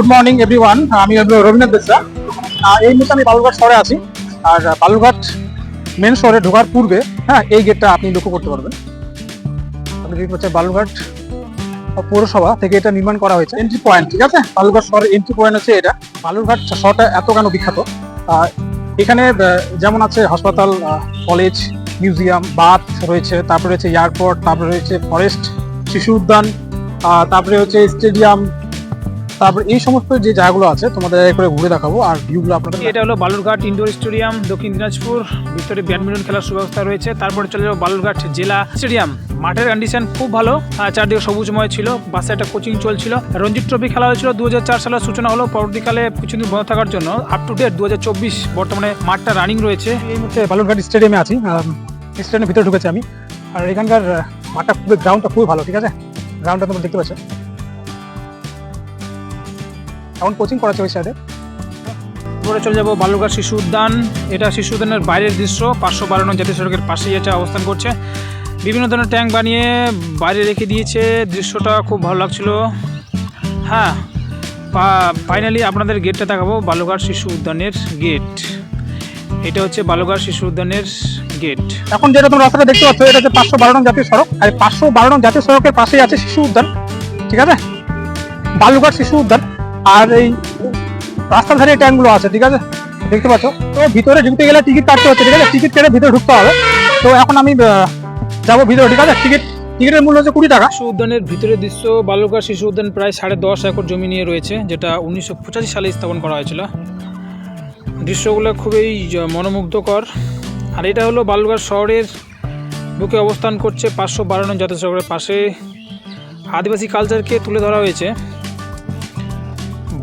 Good morning everyone আমি রবীন্দ্রনাথ বেসরা এই মুহূর্তে আমি বালুরঘাট শহরে আছি। আর বালুরঘাট মেন শহরে ঢোকার পূর্বে হ্যাঁ এই গেটটা আপনি লক্ষ্য করতে পারবেন। আপনি দেখতে পাচ্ছেন বালুরঘাট পৌরসভা থেকে এটা নির্মাণ করা হয়েছে। এন্ট্রি পয়েন্ট ঠিক আছে? বালুরঘাট শহরে এন্ট্রি পয়েন্ট আছে এটা। বালুরঘাট শহরটা এত কেন বিখ্যাত? এখানে যেমন আছে হাসপাতাল কলেজ মিউজিয়াম বাথ রয়েছে, তারপরে রয়েছে এয়ারপোর্ট তারপরে রয়েছে ফরেস্ট শিশু উদ্যান তারপরে হচ্ছে স্টেডিয়াম তারপর এই সমস্ত যে জায়গাগুলো আছে তোমাদের করে ঘুরে দেখাবো আর ভিউগুলো আপনাদের এটা হলো বালুরঘাট ইনডোর স্টেডিয়াম দক্ষিণ দিনাজপুর ভিতরে ব্যাডমিন্টন খেলার সুব্যবস্থা রয়েছে। তারপরে চলে যাব বালুরঘাট জেলা স্টেডিয়াম মাঠের কন্ডিশন খুব ভালো চারদিকে সবুজময় ছিল বাসে একটা কোচিং চলছিল। রঞ্জিত ট্রফি খেলা হয়েছিল দু হাজার চার সালের সূচনা হলো পরবর্তীকালে কিছুদিন বন্ধ থাকার জন্য আপ টু ডেট দু হাজার চব্বিশ বর্তমানে মাঠটা রানিং রয়েছে। এই মুহূর্তে বালুরঘাট স্টেডিয়ামে আছি স্টেডিয়ামের ভিতরে ঢুকেছি আমি। আর এখানকার মাঠটা খুবই গ্রাউন্ডটা খুবই ভালো ঠিক আছে? গ্রাউন্ডটা তোমরা দেখতে পাচ্ছ। এখন কোচিং করাচ্ছে ওই সাইডে পরে চলে যাব বালুরঘাট শিশু উদ্যান। এটা শিশু উদ্যানের বাইরের দৃশ্য পাঁচশো বারো নং জাতীয় সড়কের পাশেই এটা অবস্থান করছে। বিভিন্ন ধরনের ট্যাঙ্ক বানিয়ে বাইরে রেখে দিয়েছে। দৃশ্যটা খুব ভালো লাগছিল। হ্যাঁ ফাইনালি আপনাদের গেটটা দেখাবো বালুরঘাট শিশু উদ্যানের গেট এটা হচ্ছে বালুঘাট শিশু উদ্যানের গেট এখন যেটা তোমরা রাস্তাটা দেখতে পাচ্ছ এটা হচ্ছে পাঁচশো বারো নং জাতীয় সড়ক। আর পাঁচশো বারো নং জাতীয় সড়কের পাশেই আছে শিশু উদ্যান। ঠিক আছে? বালুরঘাট শিশু উদ্যান। আর এই রাস্তার ধারে ট্যাঙ্কগুলো আছে, ঠিক আছে? দেখতে পাচ্ছ? তো ভিতরে ঢুকতে গেলে টিকিট কাটতে হচ্ছে, ঠিক আছে? টিকিট কেটে ভিতরে ঢুকতে হবে। তো এখন আমি যাব ভিতরে, ঠিক আছে? টিকিট, টিকিটের মূল্য হচ্ছে কুড়ি টাকা। শিশু উদ্যানের ভিতরের দৃশ্য, বালুরঘাট শিশু উদ্যান প্রায় সাড়ে দশ একর জমি নিয়ে রয়েছে, যেটা উনিশশো পঁচাশি সালে স্থাপন করা হয়েছিল। দৃশ্যগুলো খুবই মনোমুগ্ধকর। আর এটা হলো বালুরঘাট শহরের বুকে অবস্থান করছে পাঁচশো বারো নং জাতীয় সড়কের পাশে। আদিবাসী কালচারকে তুলে ধরা হয়েছে।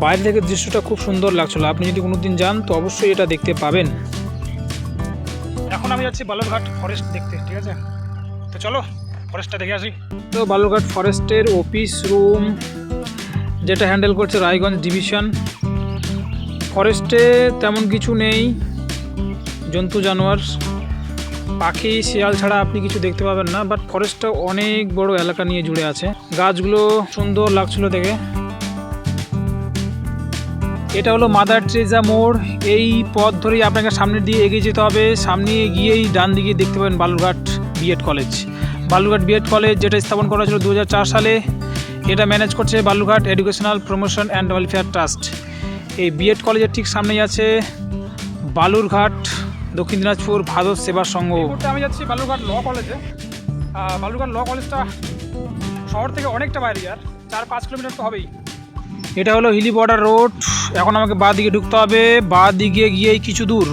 বাইরে থেকে দৃশ্যটা খুব সুন্দর লাগছিল। আপনি যদি কোনোদিন যান, তো অবশ্যই এটা দেখতে পাবেন। এখন আমি যাচ্ছি বালুরঘাট ফরেস্ট দেখতে, ঠিক আছে? তো চলো ফরেস্টটা দেখে আসি। তো বালুরঘাট ফরেস্টের অফিস রুম যেটা হ্যান্ডেল করছে রায়গঞ্জ ডিভিশন ফরেস্টে তেমন কিছু নেই, জন্তু, জানোয়ার। পাখি, শিয়াল ছাড়া আপনি কিছু দেখতে পাবেন না বাট ফরেস্টটা অনেক বড় এলাকা নিয়ে জুড়ে আছে। গাছগুলো সুন্দর লাগছিল দেখে। এটা হলো মাদার ট্রেজা মোড়। এই পথ ধরেই আপনাকে সামনের দিয়ে এগিয়ে যেতে হবে। সামনে গিয়েই ডান দিকে দেখতে পাবেন Balurghat B Ed college. Balurghat B Ed college যেটা স্থাপন করা হয়েছিল দু হাজার চার সালে, এটা ম্যানেজ করছে Balurghat educational promotion and welfare trust এই বিএড কলেজের ঠিক সামনেই আছে বালুরঘাট, দক্ষিণ দিনাজপুর ভারত সেবা সংঘ। আমি যাচ্ছি বালুরঘাট ল কলেজে। বালুরঘাট ল কলেজটা শহর থেকে অনেকটা বাইরে আর, চার পাঁচ কিলোমিটার তো হবেই। এটা হলো হিলি বর্ডার রোড। এখন আমাকে বাঁ দিকে ঢুকতে হবে। বাঁ দিকে গিয়েই কিছু দূর।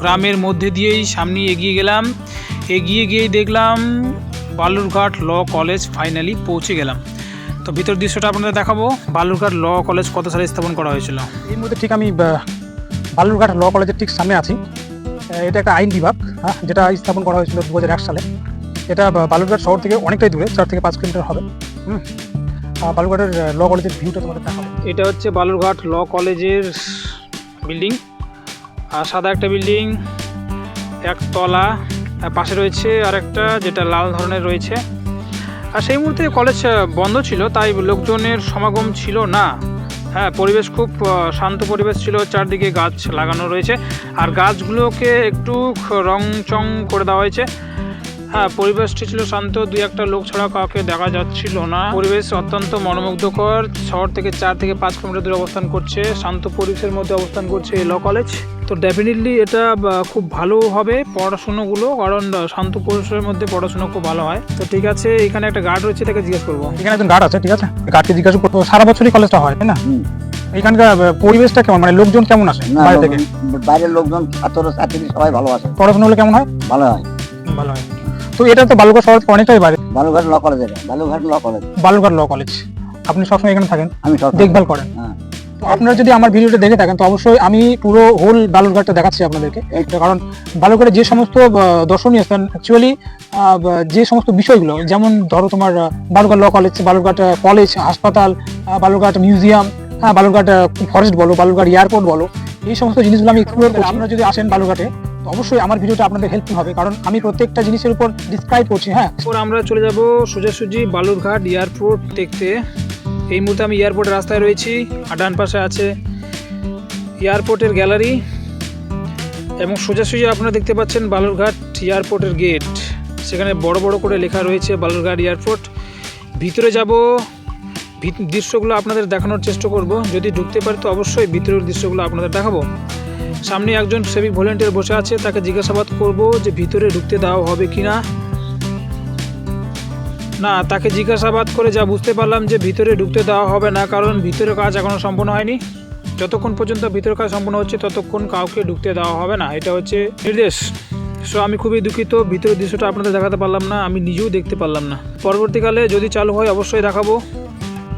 গ্রামের মধ্যে দিয়েই সামনে এগিয়ে গেলাম। এগিয়ে গিয়েই দেখলাম বালুরঘাট ল কলেজ ফাইনালি পৌঁছে গেলাম। তো ভিতর দৃশ্যটা আপনাদের দেখাবো। বালুরঘাট ল কলেজ কত সালে স্থাপন করা হয়েছিল? এই মুহূর্তে ঠিক আমি বালুরঘাট ল কলেজের ঠিক সামনে আছি। এটা একটা আইন বিভাগ যেটা স্থাপন করা হয়েছিল দু হাজার এক সালে। এটা বালুরঘাট শহর থেকে অনেকটাই দূরে, চার থেকে পাঁচ কিলোমিটার হবে। হুম। বালুরঘাটের ল কলেজের ভিউটা তোমাদের দেখাবো। এটা হচ্ছে বালুরঘাট ল কলেজের বিল্ডিং। আর সাদা একটা বিল্ডিং একতলা পাশে রয়েছে আর একটা যেটা লাল ধরনের রয়েছে। আর সেই মুহূর্তে কলেজ বন্ধ ছিল, তাই লোকজনের সমাগম ছিল না। হ্যাঁ পরিবেশ খুব শান্ত পরিবেশ ছিল, চারদিকে গাছ লাগানো রয়েছে। আর গাছগুলোকে একটু রং চং করে দেওয়া হয়েছে। হ্যাঁ পরিবেশটি ছিল শান্ত দুই একটা লোক ছাড়া কাউকে দেখা যাচ্ছিল না। পরিবেশ অত্যন্ত মনোমুগ্ধকর শহর থেকে চার থেকে পাঁচ কিলোমিটার দূরে অবস্থান করছে শান্ত পরিবেশের মধ্যে অবস্থান করছে ল কলেজ। তো ডেফিনেটলি এটা খুব ভালো হবে পড়াশুনোগুলো কারণ শান্ত পরিবেশের মধ্যে পড়াশুনো খুব ভালো হয়। তো ঠিক আছে এখানে একটা গার্ড রয়েছে তাকে জিজ্ঞেস করব। এখানে একজন গার্ড আছে ঠিক আছে? গার্ডকে জিজ্ঞাসা করতে হবে, সারা বছরই কলেজটা হয় তাই না? এখানকার পরিবেশটা কেমন? মানে লোকজন কেমন আসে না বাইরে থেকে? লোকজন- বাইরের লোকজন ছাত্র ছাত্রী সবাই ভালো আছে। পড়াশোনা হলে কেমন হয়? ভালো হয়। ভালো হয়। তো এটা তো বালুঘাট শহর থেকে অনেকটাই বাইরে। বালুঘাট ল কলেজ এটা Balurghat law college Balurghat law college আপনি সবসময় এখানে থাকেন? আমি দেখভাল করেন। হ্যাঁ। আপনারা যদি আমার ভিডিওটা দেখে থাকেন তো অবশ্যই আমি পুরো হোল বালুরঘাটটা দেখাচ্ছি আপনাদেরকে। কারণ বালুরঘাটে যে সমস্ত দর্শনীয় স্থান অ্যাকচুয়ালি যে সমস্ত বিষয়গুলো যেমন ধরো তোমার Balurghat law college Balurghat college হাসপাতাল বালুরঘাট মিউজিয়াম হ্যাঁ বালুরঘাট ফরেস্ট বলো বালুরঘাট এয়ারপোর্ট বলো এই সমস্ত জিনিসগুলো আমি এক্সপ্লোর করছি। আপনারা যদি আসেন বালুরঘাটে অবশ্যই আমার ভিডিওটা আপনাদের হেল্পফুল হবে, কারণ আমি প্রত্যেকটা জিনিসের উপর ডিসক্রাইব করছি হ্যাঁ। এরপর আমরা চলে যাব সোজাসুজি বালুরঘাট এয়ারপোর্ট দেখতে। এই মুহূর্তে আমি এয়ারপোর্টের রাস্তায় রয়েছি, আর ডান পাশে আছে এয়ারপোর্টের গ্যালারি এবং সোজাসুজি আপনারা দেখতে পাচ্ছেন বালুরঘাট এয়ারপোর্টের গেট সেখানে বড় বড় করে লেখা রয়েছে বালুরঘাট এয়ারপোর্ট ভিতরে যাব দৃশ্যগুলো আপনাদের দেখানোর চেষ্টা করব। যদি ঢুকতে পারি তো অবশ্যই ভিতরের দৃশ্যগুলো আপনাদের দেখাবো। সামনে একজন সেবিক ভলেন্টিয়ার বসে আছে, তাকে জিজ্ঞাসাবাদ করব যে ভিতরে ঢুকতে দেওয়া হবে কি না না তাকে জিজ্ঞাসাবাদ করে যা বুঝতে পারলাম যে ভিতরে ঢুকতে দেওয়া হবে না, কারণ ভিতরে কাজ এখনও সম্পূর্ণ হয়নি। যতক্ষণ পর্যন্ত ভিতরে কাজ সম্পূর্ণ হচ্ছে, ততক্ষণ কাউকে ঢুকতে দেওয়া হবে না, এটা হচ্ছে নির্দেশ। সো আমি খুবই দুঃখিত, ভিতরের দৃশ্যটা আপনাদের দেখাতে পারলাম না, আমি নিজেও দেখতে পারলাম না। পরবর্তীকালে যদি চালু হয়, অবশ্যই দেখাবো।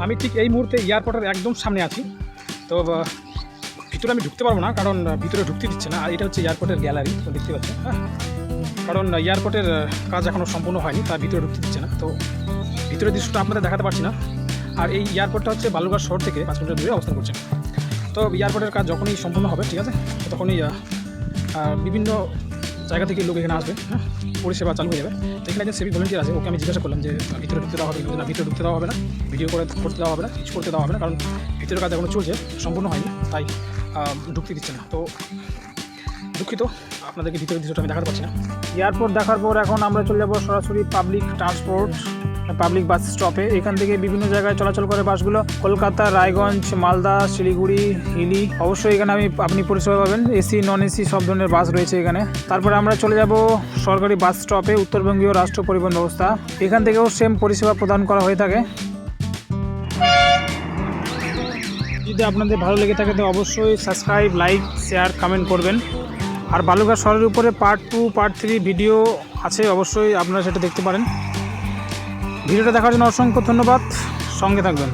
আমি ঠিক এই মুহূর্তে এয়ারপোর্টের একদম সামনে আছি। তো ভিতরে আমি ঢুকতে পারব না, কারণ ভিতরে ঢুকতে দিচ্ছে না। আর এটা হচ্ছে এয়ারপোর্টের গ্যালারি তো দেখতে পাচ্ছেন হ্যাঁ? কারণ এয়ারপোর্টের কাজ এখনও সম্পূর্ণ হয়নি, তার ভিতরে ঢুকতে দিচ্ছে না। তো ভিতরের দৃশ্যটা আপনাদের দেখাতে পারছি না। আর এই এয়ারপোর্টটা হচ্ছে বালুরঘাট শহর থেকে পাঁচ কিলোমিটার দূরে অবস্থান করছে। তো এয়ারপোর্টের কাজ যখনই সম্পূর্ণ হবে, ঠিক আছে? তখনই বিভিন্ন জায়গা থেকে লোক এখানে আসবে হ্যাঁ? পরিষেবা চালু হয়ে যাবে। তো এখানে একজন সেভিক ভলেন্টিয়ার আছে, ওকে আমি জিজ্ঞাসা করলাম যে ভিতরে ঢুকতে দেওয়া হবে না, ভিতরে ঢুকতে দেওয়া হবে না, ভিডিও করে, করতে দেওয়া হবে না, কিছু করতে দেওয়া হবে না, কারণ ভিতরের কাজ এখনও চলছে, সম্পূর্ণ হয়নি, তাই ঢুকতে দিচ্ছে না। তো দুঃখিত, আপনাদেরকে ভিতরের দৃশ্যটা আমি দেখাতে পারছি না। এয়ারপোর্ট দেখার পর এখন আমরা চলে যাব সরাসরি পাবলিক ট্রান্সপোর্ট পাবলিক বাস স্টপে এখান থেকে বিভিন্ন জায়গায় চলাচল করে বাসগুলো। কলকাতা, রায়গঞ্জ, মালদা, শিলিগুড়ি, হিলি। অবশ্যই এখানে আমি, আপনি পরিষেবা পাবেন। এসি নন এসি সব ধরনের বাস রয়েছে এখানে। তারপরে আমরা চলে যাব সরকারি বাস স্টপে উত্তরবঙ্গীয় রাষ্ট্র পরিবহন ব্যবস্থা। এখান থেকেও সেম পরিষেবা প্রদান করা হয়ে থাকে। যদি আপনাদের ভালো লেগে থাকে, তো অবশ্যই সাবস্ক্রাইব লাইক শেয়ার কমেন্ট করবেন। আর বালুঘাট শহরের উপরে part two part three video আছে, অবশ্যই আপনারা সেটা দেখতে পারেন। ভিডিওটা দেখার জন্য অসংখ্য ধন্যবাদ। সঙ্গে থাকবেন।